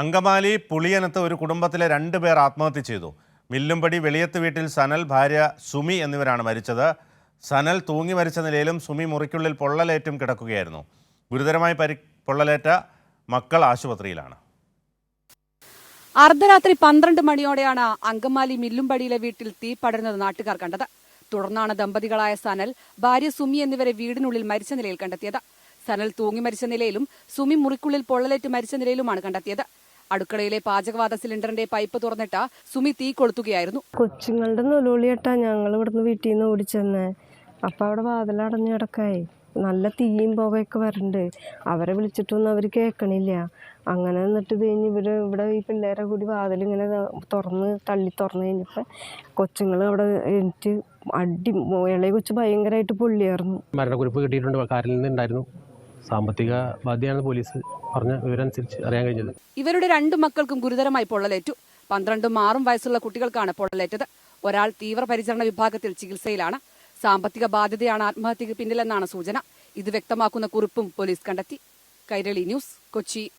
അങ്കമാലി പുളിയനത്ത് ഒരു കുടുംബത്തിലെ രണ്ട് പേർ ആത്മഹത്യ ചെയ്തു. മില്ലുംപടി വെളിയത്ത് വീട്ടിൽ സനൽ ഭാര്യ സുമി എന്നിവരാണ് മരിച്ചത്. സനൽ തൂങ്ങി മരിച്ച നിലയിലും സുമി മുറിക്കുള്ളിൽ പൊള്ളലേറ്റും കിടക്കുകയായിരുന്നു. ഗുരുതരമായി പരി പൊള്ളലേറ്റ മക്കൾ ആശുപത്രിയിലാണ്. അർദ്ധരാത്രി പന്ത്രണ്ട് മണിയോടെയാണ് അങ്കമാലി മില്ലുംപടിയിലെ വീട്ടിൽ തീ പടരുന്നത് നാട്ടുകാർ കണ്ടത്. തുടർന്നാണ് ദമ്പതികളായ സനൽ ഭാര്യ സുമി എന്നിവരെ വീടിനുള്ളിൽ മരിച്ച നിലയിൽ കണ്ടെത്തിയത്. സനൽ തൂങ്ങി മരിച്ച നിലയിലും സുമി മുറിക്കുള്ളിൽ പൊള്ളലേറ്റ് മരിച്ച നിലയിലുമാണ് കണ്ടെത്തിയത്. അടുക്കളയിലെ പാചകവാത സിലിണ്ടറിന്റെ പൈപ്പ് തുറന്നിട്ട സുമി തീ കൊളുത്തുകയായിരുന്നു. കൊച്ചുങ്ങളുടെ നൊലോളിയട്ടാ ഞങ്ങൾ ഇവിടുന്ന് വീട്ടിൽ നിന്ന് ഓടിച്ചെന്നേ അപ്പൊ അവിടെ വാതിലടഞ്ഞു കിടക്കായി. നല്ല തീയും പുകയൊക്കെ വരുന്നുണ്ട് അവരെ വിളിച്ചിട്ടൊന്നും അവർ കേൾക്കണില്ല അങ്ങനെ എന്നിട്ട് ഇത് കഴിഞ്ഞ് ഇവർ ഇവിടെ ഈ പിള്ളേരെ കൂടി വാതിലിങ്ങനെ തുറന്ന് തള്ളി തുറന്നു കഴിഞ്ഞപ്പോൾ കൊച്ചുങ്ങൾ അവിടെ എനിക്ക് അടി ഇളയ കൊച്ച് ഭയങ്കരമായിട്ട് പൊള്ളിയായിരുന്നു. മരണക്കുറിപ്പ് കിട്ടിയിട്ടുണ്ട്. കാറിൽ നിന്നുണ്ടായിരുന്നു. സാമ്പത്തിക ബാധ്യതയാണ് പോലീസ്. പറഞ്ഞ വിവരമനുസരിച്ച് അറിയാൻ കഴിഞ്ഞത്. ഇവരുടെ രണ്ടു മക്കൾക്കും ഗുരുതരമായി പൊള്ളലേറ്റു. പന്ത്രണ്ടും ആറും വയസ്സുള്ള കുട്ടികൾക്കാണ് പൊള്ളലേറ്റത്. ഒരാൾ തീവ്രപരിചരണ വിഭാഗത്തിൽ ചികിത്സയിലാണ്. സാമ്പത്തിക ബാധ്യതയാണ് ആത്മഹത്യക്ക് പിന്നിലെന്നാണ് സൂചന. ഇത് വ്യക്തമാക്കുന്ന കുറിപ്പും പോലീസ് കണ്ടെത്തി. കൈരളി ന്യൂസ് കൊച്ചി.